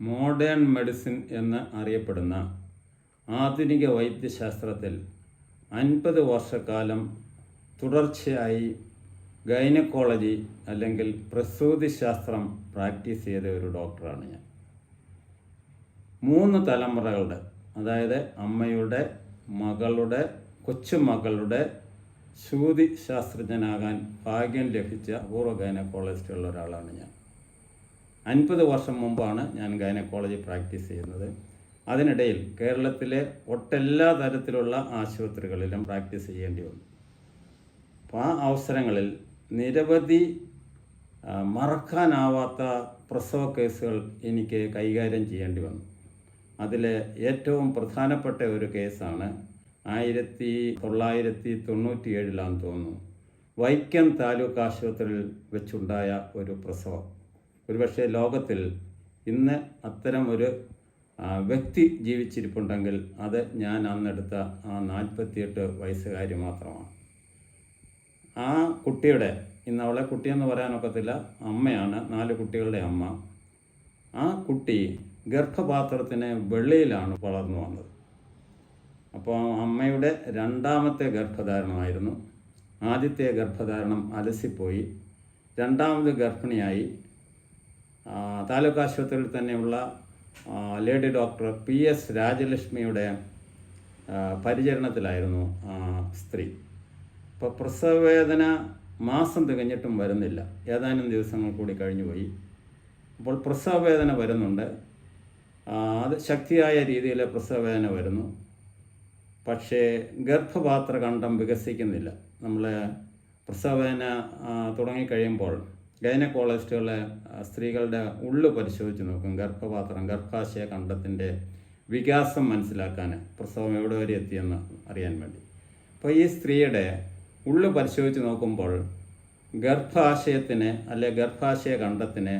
Modern medicine എന്ന് അറിയപ്പെടുന്ന ആധുനിക വൈദ്യശാസ്ത്രത്തിൽ അൻപത് വർഷക്കാലം തുടർച്ചയായി ഗൈനക്കോളജി അല്ലെങ്കിൽ പ്രസൂതി ശാസ്ത്രം പ്രാക്ടീസ് ചെയ്ത ഒരു ഡോക്ടറാണ് ഞാൻ. മൂന്ന് തലമുറകളുടെ അതായത് അമ്മയുടെ മകളുടെ കൊച്ചുമകളുടെ സൂതി ശാസ്ത്രജ്ഞനാകാൻ ഭാഗ്യം ലഭിച്ച അപൂർവ ഗൈനക്കോളജിസ്റ്റുള്ള ഒരാളാണ് ഞാൻ. അൻപത് വർഷം മുമ്പാണ് ഞാൻ ഗൈനക്കോളജി പ്രാക്ടീസ് ചെയ്യുന്നത്. അതിനിടയിൽ കേരളത്തിലെ ഒട്ടെല്ലാ തരത്തിലുള്ള ആശുപത്രികളിലും പ്രാക്ടീസ് ചെയ്യേണ്ടി വന്നു. അപ്പോൾ ആ അവസരങ്ങളിൽ നിരവധി മറക്കാനാവാത്ത പ്രസവ കേസുകൾ എനിക്ക് കൈകാര്യം ചെയ്യേണ്ടി വന്നു. അതിലെ ഏറ്റവും പ്രധാനപ്പെട്ട ഒരു കേസാണ് ആയിരത്തി തൊള്ളായിരത്തി തൊണ്ണൂറ്റി ഏഴിലാണെന്ന് തോന്നുന്നു. വൈക്കം താലൂക്ക് ആശുപത്രിയിൽ വെച്ചുണ്ടായ ഒരു പ്രസവം. ഒരുപക്ഷെ ലോകത്തിൽ ഇന്ന് അത്തരം ഒരു വ്യക്തി ജീവിച്ചിരിപ്പുണ്ടെങ്കിൽ അത് ഞാൻ അന്നെടുത്ത ആ നാൽപ്പത്തിയെട്ട് വയസ്സുകാരി മാത്രമാണ്. ആ കുട്ടിയുടെ ഇന്ന് അവളെ കുട്ടിയെന്ന് പറയാനൊക്കത്തില്ല അമ്മയാണ് നാല് കുട്ടികളുടെ അമ്മ. ആ കുട്ടി ഗർഭപാത്രത്തിന് വെള്ളിയിലാണ് വളർന്നു വന്നത്. അപ്പോൾ അമ്മയുടെ രണ്ടാമത്തെ ഗർഭധാരണമായിരുന്നു. ആദ്യത്തെ ഗർഭധാരണം അലസിപ്പോയി. രണ്ടാമത് ഗർഭിണിയായി. താലൂക്ക് ആശുപത്രിയിൽ തന്നെയുള്ള ലേഡി ഡോക്ടർ പി എസ് രാജലക്ഷ്മിയുടെ പരിചരണത്തിലായിരുന്നു സ്ത്രീ. അപ്പോൾ പ്രസവവേദന മാസം തികഞ്ഞിട്ടും വരുന്നില്ല. ഏതാനും ദിവസങ്ങൾ കൂടി കഴിഞ്ഞുപോയി അപ്പോൾ പ്രസവവേദന വരുന്നുണ്ട്. അത് ശക്തിയായ രീതിയിൽ പ്രസവവേദന വരുന്നു. പക്ഷേ ഗർഭപാത്ര കണ്ടം വികസിക്കുന്നില്ല. നമ്മൾ പ്രസവവേദന വേദന തുടങ്ങിക്കഴിയുമ്പോൾ ഗൈനക്കോളജിസ്റ്റുകളെ സ്ത്രീകളുടെ ഉള്ളു പരിശോധിച്ച് നോക്കും. ഗർഭപാത്രം ഗർഭാശയ കണ്ടത്തിന്റെ വികാസം മനസ്സിലാക്കാൻ പ്രസവം എവിടെ വരെ എത്തിയെന്ന് അറിയാൻ വേണ്ടി. അപ്പോൾ ഈ സ്ത്രീയുടെ ഉള്ളു പരിശോധിച്ച് നോക്കുമ്പോൾ ഗർഭാശയത്തിന് അല്ലെ ഗർഭാശയ കണ്ടത്തിന്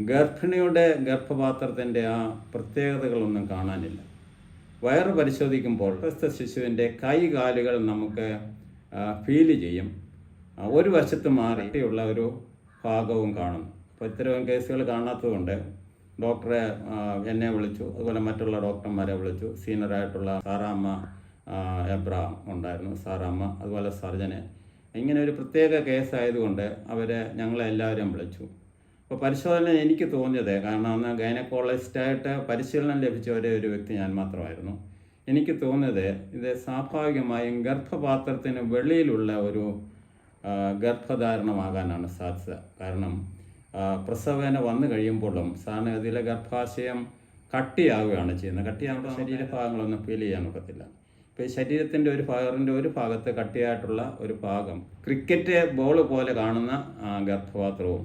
ഗർഭിണിയുടെ ഗർഭപാത്രത്തിന്റെ ആ പ്രത്യേകതകളൊന്നും കാണാനില്ല. വയറ് പരിശോധിക്കുമ്പോൾ പ്രസ്ഥ ശിശുവിന്റെ കൈ കാലുകൾ നമുക്ക് ഫീൽ ചെയ്യും. ഒരു വശത്ത് മാറിയുള്ള ഒരു ഭാഗവും കാണും. അപ്പോൾ ഇത്തരം കേസുകൾ കാണാത്തതുകൊണ്ട് ഡോക്ടറെ എന്നെ വിളിച്ചു. അതുപോലെ മറ്റുള്ള ഡോക്ടർമാരെ വിളിച്ചു. സീനിയറായിട്ടുള്ള സാറാമ്മ എബ്രഹാം ഉണ്ടായിരുന്നു. സാറാമ്മ അതുപോലെ സർജനെ. ഇങ്ങനെ ഒരു പ്രത്യേക കേസായതുകൊണ്ട് അവരെ ഞങ്ങളെ എല്ലാവരും വിളിച്ചു. അപ്പോൾ പരിശോധന എനിക്ക് തോന്നിയത് കാരണം അന്ന് ഗൈനക്കോളജിസ്റ്റായിട്ട് പരിശീലനം ലഭിച്ച ഒരേ ഒരു വ്യക്തി ഞാൻ മാത്രമായിരുന്നു. എനിക്ക് തോന്നിയത് ഇത് സ്വാഭാവികമായും ഗർഭപാത്രത്തിന് വെളിയിലുള്ള ഒരു ഗർഭധാരണമാകാനാണ് സാധ്യത. കാരണം പ്രസവേന വന്നു കഴിയുമ്പോഴും സാധാരണഗതിയിലെ ഗർഭാശയം കട്ടിയാവുകയാണ് ചെയ്യുന്നത്. കട്ടിയാകുമ്പോൾ ശരീരഭാഗങ്ങളൊന്നും ഫീൽ ചെയ്യാൻ ഒക്കത്തില്ല. ഇപ്പോൾ ശരീരത്തിന്റെ ഒരു ഭാഗത്തിന്റെ ഒരു ഭാഗത്ത് കട്ടിയായിട്ടുള്ള ഒരു ഭാഗം ക്രിക്കറ്റ് ബോൾ പോലെ കാണുന്ന ഗർഭപാത്രവും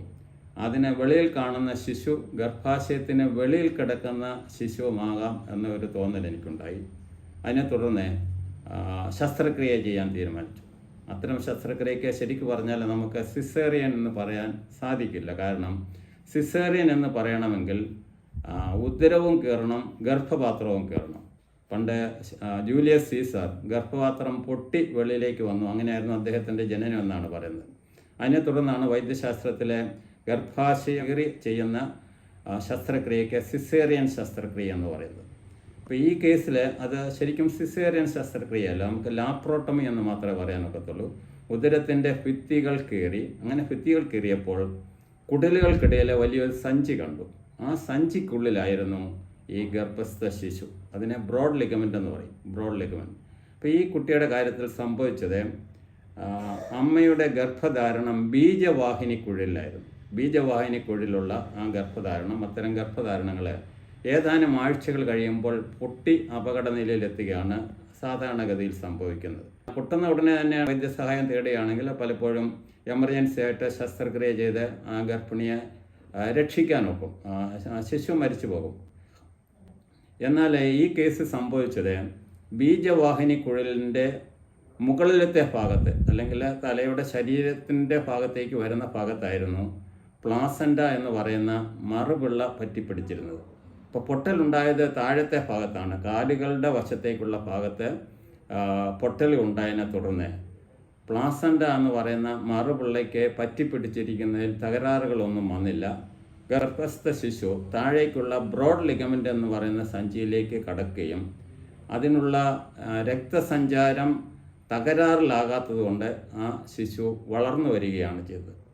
അതിനെ വെളിയിൽ കാണുന്ന ശിശു ഗർഭാശയത്തിന് വെളിയിൽ കിടക്കുന്ന ശിശുവുമാകാം എന്നൊരു തോന്നൽ എനിക്കുണ്ടായി. അതിനെ തുടർന്ന് ശസ്ത്രക്രിയ ചെയ്യാൻ തീരുമാനിച്ചു. അത്തരം ശസ്ത്രക്രിയയ്ക്ക് ശരിക്കു പറഞ്ഞാൽ നമുക്ക് സിസേറിയൻ എന്ന് പറയാൻ സാധിക്കില്ല. കാരണം സിസേറിയൻ എന്ന് പറയണമെങ്കിൽ ഉദരവും കയറണം ഗർഭപാത്രവും കയറണം. പണ്ട് ജൂലിയസ് സീസർ ഗർഭപാത്രം പൊട്ടി വെളിയിലേക്ക് വന്നു. അങ്ങനെയായിരുന്നു അദ്ദേഹത്തിന്റെ ജനനം എന്നാണ് പറയുന്നത്. അതിനെ തുടർന്നാണ് വൈദ്യശാസ്ത്രത്തിലെ ഗർഭാശയറി ചെയ്യുന്ന ശസ്ത്രക്രിയയ്ക്ക് സിസേറിയൻ ശസ്ത്രക്രിയ എന്ന് പറയുന്നത്. അപ്പോൾ ഈ കേസിൽ അത് ശരിക്കും സിസേറിയൻ ശസ്ത്രക്രിയ അല്ല നമുക്ക് ലാപ്രോട്ടമി എന്ന് മാത്രമേ പറയാനൊക്കത്തുള്ളൂ ഉദരത്തിന്റെ ഭിത്തികൾ കീറി അങ്ങനെ ഭിത്തികൾ കീറിയപ്പോൾ കുടലുകൾക്കിടയിലെ വലിയൊരു സഞ്ചി കണ്ടു. ആ സഞ്ചിക്കുള്ളിലായിരുന്നു ഈ ഗർഭസ്ഥ ശിശു. അതിനെ ബ്രോഡ് ലിഗമെന്റ് എന്ന് പറയും. ബ്രോഡ് ലിഗമെന്റ് അപ്പോൾ ഈ കുട്ടിയുടെ കാര്യത്തിൽ സംഭവിച്ചത് അമ്മയുടെ ഗർഭധാരണം ബീജവാഹിനിക്കുഴലിലായിരുന്നു. ബീജവാഹിനിക്കുഴലിലുള്ള ആ ഗർഭധാരണം അത്തരം ഗർഭധാരണങ്ങൾ ഏതാനും ആഴ്ചകൾ കഴിയുമ്പോൾ പൊട്ടി അപകട നിലയിലെത്തുകയാണ് സാധാരണഗതിയിൽ സംഭവിക്കുന്നത്. പൊട്ടുന്ന ഉടനെ തന്നെ വൈദ്യസഹായം തേടുകയാണെങ്കിൽ പലപ്പോഴും എമർജൻസി ആയിട്ട് ശസ്ത്രക്രിയ ചെയ്ത് ആ ഗർഭിണിയെ ആ, ശിശു മരിച്ചു പോകും. എന്നാൽ ഈ കേസ് സംഭവിച്ചത് ബീജവാഹിനി കുഴലിന്റെ മുകളിലത്തെ ഭാഗത്ത് അല്ലെങ്കിൽ തലയുടെ ശരീരത്തിന്റെ ഭാഗത്തേക്ക് വരുന്ന ഭാഗത്തായിരുന്നു പ്ലാസൻഡ എന്ന് പറയുന്ന മറുപിള്ള പറ്റിപ്പിടിച്ചിരുന്നത്. അപ്പോൾ പൊട്ടലുണ്ടായത് താഴത്തെ ഭാഗത്താണ്. കാലുകളുടെ വശത്തേക്കുള്ള ഭാഗത്ത് പൊട്ടൽ ഉണ്ടായതിനെ തുടർന്ന് പ്ലാസൻഡ എന്ന് പറയുന്ന മറുപിള്ളയ്ക്ക് പറ്റിപ്പിടിച്ചിരിക്കുന്നതിൽ തകരാറുകളൊന്നും വന്നില്ല. ഗർഭസ്ഥ ശിശു താഴേക്കുള്ള ബ്രോഡ് ലിഗമെന്റ് എന്ന് പറയുന്ന സഞ്ചിയിലേക്ക് കടക്കുകയും അതിനുള്ള രക്തസഞ്ചാരം രക്തസഞ്ചാരം തകരാറിലാകാത്തതുകൊണ്ട് ആ ശിശു വളർന്നു വരികയാണ് ചെയ്തത്.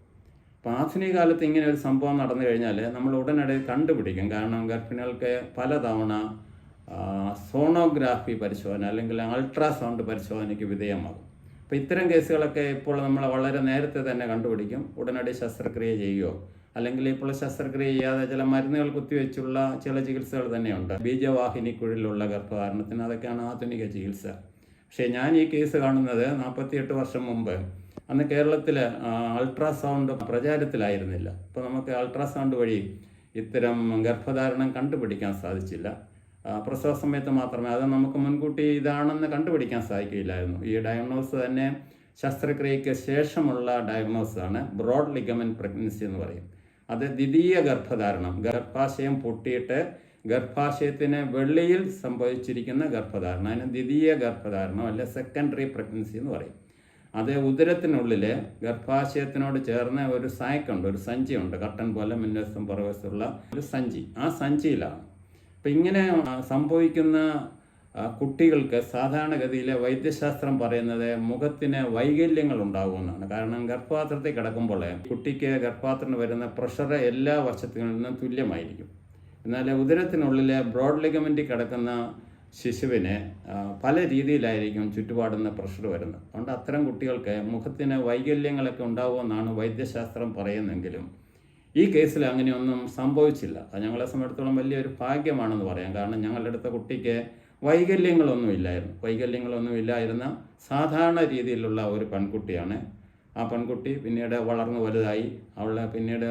ആധുനിക കാലത്ത് ഇങ്ങനെ ഒരു സംഭവം നടന്നു കഴിഞ്ഞാൽ നമ്മൾ ഉടനടി കണ്ടുപിടിക്കും. കാരണം ഗർഭിണികൾക്ക് പലതവണ സോണോഗ്രാഫി പരിശോധന അല്ലെങ്കിൽ അൾട്രാസൗണ്ട് പരിശോധനയ്ക്ക് വിധേയമാകും. അപ്പോൾ ഇത്തരം കേസുകളൊക്കെ ഇപ്പോൾ നമ്മൾ വളരെ നേരത്തെ തന്നെ കണ്ടുപിടിക്കും. ഉടനടി ശസ്ത്രക്രിയ ചെയ്യുകയോ അല്ലെങ്കിൽ ഇപ്പോൾ ശസ്ത്രക്രിയ ചെയ്യാതെ ചില മരുന്നുകൾ കുത്തിവെച്ചുള്ള ചില ചികിത്സകൾ തന്നെയുണ്ട്. ബീജവാഹിനിക്കുഴിലുള്ള ഗർഭധാരണത്തിന് അതൊക്കെയാണ് ആധുനിക ചികിത്സ. പക്ഷേ ഞാൻ ഈ കേസ് കാണുന്നത് നാൽപ്പത്തിയെട്ട് വർഷം മുമ്പ് അന്ന് കേരളത്തിൽ അൾട്രാസൗണ്ട് പ്രചാരത്തിലായിരുന്നില്ല. അപ്പോൾ നമുക്ക് അൾട്രാസൗണ്ട് വഴി ഇത്തരം ഗർഭധാരണം കണ്ടുപിടിക്കാൻ സാധിച്ചില്ല. പ്രസവ സമയത്ത് മാത്രമേ അത് നമുക്ക് മുൻകൂട്ടി ഇതാണെന്ന് കണ്ടുപിടിക്കാൻ സാധിക്കില്ലായിരുന്നു ഈ ഡയഗ്നോസ് തന്നെ ശസ്ത്രക്രിയയ്ക്ക് ശേഷമുള്ള ഡയഗ്നോസ് ആണ് ബ്രോഡ് ലിഗമൻ പ്രഗ്നൻസി എന്ന് പറയും. അത് ദ്വിതീയ ഗർഭധാരണം ഗർഭാശയം പൊട്ടിയിട്ട് ഗർഭാശയത്തിന് വെള്ളിയിൽ സംഭവിച്ചിരിക്കുന്ന ഗർഭധാരണം അതിന് ദ്വിതീയ ഗർഭധാരണം അല്ലെ സെക്കൻഡറി പ്രഗ്നൻസി എന്ന് പറയും. അത് ഉദരത്തിനുള്ളിൽ ഗർഭാശയത്തിനോട് ചേർന്ന ഒരു സായക്കുണ്ട് ഒരു സഞ്ചിയുണ്ട് കട്ടൻ പോലെ മുൻവശം പുറവശത്തുള്ള ഒരു സഞ്ചി. ആ സഞ്ചിയിലാണ്. അപ്പം ഇങ്ങനെ സംഭവിക്കുന്ന കുട്ടികൾക്ക് സാധാരണഗതിയിലെ വൈദ്യശാസ്ത്രം പറയുന്നത് മുഖത്തിന് വൈകല്യങ്ങൾ ഉണ്ടാകുമെന്നാണ്. കാരണം ഗർഭപാത്രത്തിൽ കിടക്കുമ്പോൾ കുട്ടിക്ക് ഗർഭപാത്രത്തിന് വരുന്ന പ്രഷർ എല്ലാ വശത്തു നിന്നും തുല്യമായിരിക്കും. എന്നാൽ ഉദരത്തിനുള്ളിലെ ബ്രോഡ് ലിഗമെന്റിൽ കിടക്കുന്ന ശിശുവിന് പല രീതിയിലായിരിക്കും ചുറ്റുപാടുന്ന പ്രഷർ വരുന്നത്. അതുകൊണ്ട് അത്തരം കുട്ടികൾക്ക് മുഖത്തിന് വൈകല്യങ്ങളൊക്കെ ഉണ്ടാവുമെന്നാണ് വൈദ്യശാസ്ത്രം പറയുന്നെങ്കിലും ഈ കേസിൽ അങ്ങനെയൊന്നും സംഭവിച്ചില്ല. അത് ഞങ്ങളെ സംബന്ധിച്ചിടത്തോളം വലിയൊരു ഭാഗ്യമാണെന്ന് പറയാം. കാരണം ഞങ്ങളുടെ അടുത്ത കുട്ടിക്ക് വൈകല്യങ്ങളൊന്നും ഇല്ലായിരുന്നു. വൈകല്യങ്ങളൊന്നും ഇല്ലായിരുന്ന സാധാരണ രീതിയിലുള്ള ഒരു പെൺകുട്ടിയാണ്. ആ പെൺകുട്ടി പിന്നീട് വളർന്നു വലുതായി. അവളെ പിന്നീട്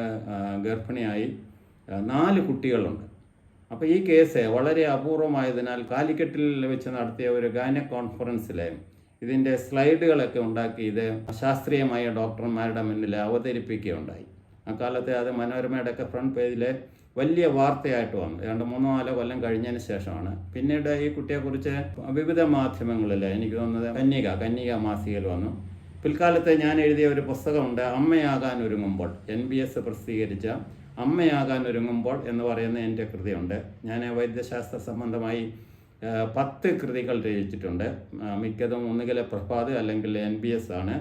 ഗർഭിണിയായി. നാല് കുട്ടികളുണ്ട്. അപ്പോൾ ഈ കേസ് വളരെ അപൂർവമായതിനാൽ കാലിക്കറ്റിൽ വെച്ച് നടത്തിയ ഒരു ഗാന കോൺഫറൻസിൽ ഇതിന്റെ സ്ലൈഡുകളൊക്കെ ഉണ്ടാക്കി ഇത് ശാസ്ത്രീയമായ ഡോക്ടർമാരുടെ മുന്നിൽ അവതരിപ്പിക്കുകയുണ്ടായി. അക്കാലത്തെ അത് മനോരമയുടെ ഒക്കെ ഫ്രണ്ട് പേജിൽ വലിയ വാർത്തയായിട്ട് വന്നു. രണ്ട് മൂന്നോ നാലോ കൊല്ലം കഴിഞ്ഞതിന് ശേഷമാണ്. പിന്നീട് ഈ കുട്ടിയെക്കുറിച്ച് വിവിധ മാധ്യമങ്ങളിൽ എനിക്ക് തോന്നുന്നത് കന്യക കന്യക മാസികയിൽ വന്നു. പിൽക്കാലത്ത് ഞാൻ എഴുതിയ ഒരു പുസ്തകമുണ്ട് അമ്മയാകാൻ ഒരുങ്ങുമ്പോൾ. എൻ ബി എസ് പ്രസിദ്ധീകരിച്ച അമ്മയാകാൻ ഒരുങ്ങുമ്പോൾ എന്ന് പറയുന്ന എന്റെ കൃതിയുണ്ട്. ഞാൻ വൈദ്യശാസ്ത്ര സംബന്ധമായി പത്ത് കൃതികൾ രചിച്ചിട്ടുണ്ട്. മിക്കതും ഒന്നുകിൽ പ്രഭാത് അല്ലെങ്കിൽ എൻ ബി എസ് ആണ്.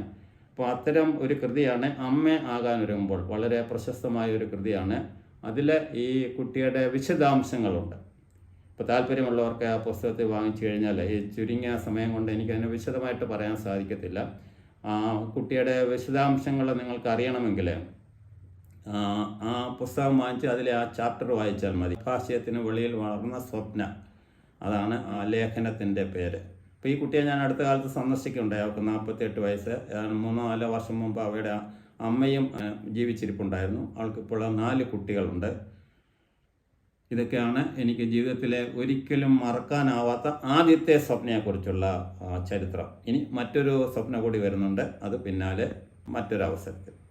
അപ്പോൾ അത്തരം ഒരു കൃതിയാണ് അമ്മ ആകാൻ ഒരുങ്ങുമ്പോൾ വളരെ പ്രശസ്തമായ ഒരു കൃതിയാണ്. അതിൽ ഈ കുട്ടിയുടെ വിശദാംശങ്ങളുണ്ട്. ഇപ്പോൾ താല്പര്യമുള്ളവർക്ക് ആ പുസ്തകത്തിൽ വാങ്ങിച്ചു കഴിഞ്ഞാൽ ഈ ചുരുങ്ങിയ സമയം കൊണ്ട് എനിക്കതിനെ വിശദമായിട്ട് പറയാൻ സാധിക്കത്തില്ല. കുട്ടിയുടെ വിശദാംശങ്ങൾ നിങ്ങൾക്ക് അറിയണമെങ്കിൽ ആ, പുസ്തകം വാങ്ങിച്ച് അതിലെ ആ ചാപ്റ്റർ വായിച്ചാൽ മതി. ഭാഷയത്തിന് വെളിയിൽ വളർന്ന സ്വപ്ന. അതാണ് ആ ലേഖനത്തിന്റെ പേര്. അപ്പോൾ ഈ കുട്ടിയെ ഞാൻ അടുത്ത കാലത്ത് സന്ദർശിക്കുന്നുണ്ടായി അവർക്ക് നാൽപ്പത്തിയെട്ട് വയസ്സ്. മൂന്നോ നാലോ വർഷം മുമ്പ് അവയുടെ അമ്മയും ജീവിച്ചിരിപ്പുണ്ടായിരുന്നു. അവൾക്ക് ഇപ്പോൾ നാല് കുട്ടികളുണ്ട്. ഇതൊക്കെയാണ് എനിക്ക് ജീവിതത്തിലെ ഒരിക്കലും മറക്കാനാവാത്ത ആദ്യത്തെ സ്വപ്നയെക്കുറിച്ചുള്ള ചരിത്രം. ഇനി മറ്റൊരു സ്വപ്നം കൂടി വരുന്നുണ്ട്. അത് പിന്നാലെ മറ്റൊരു അവസരത്തിൽ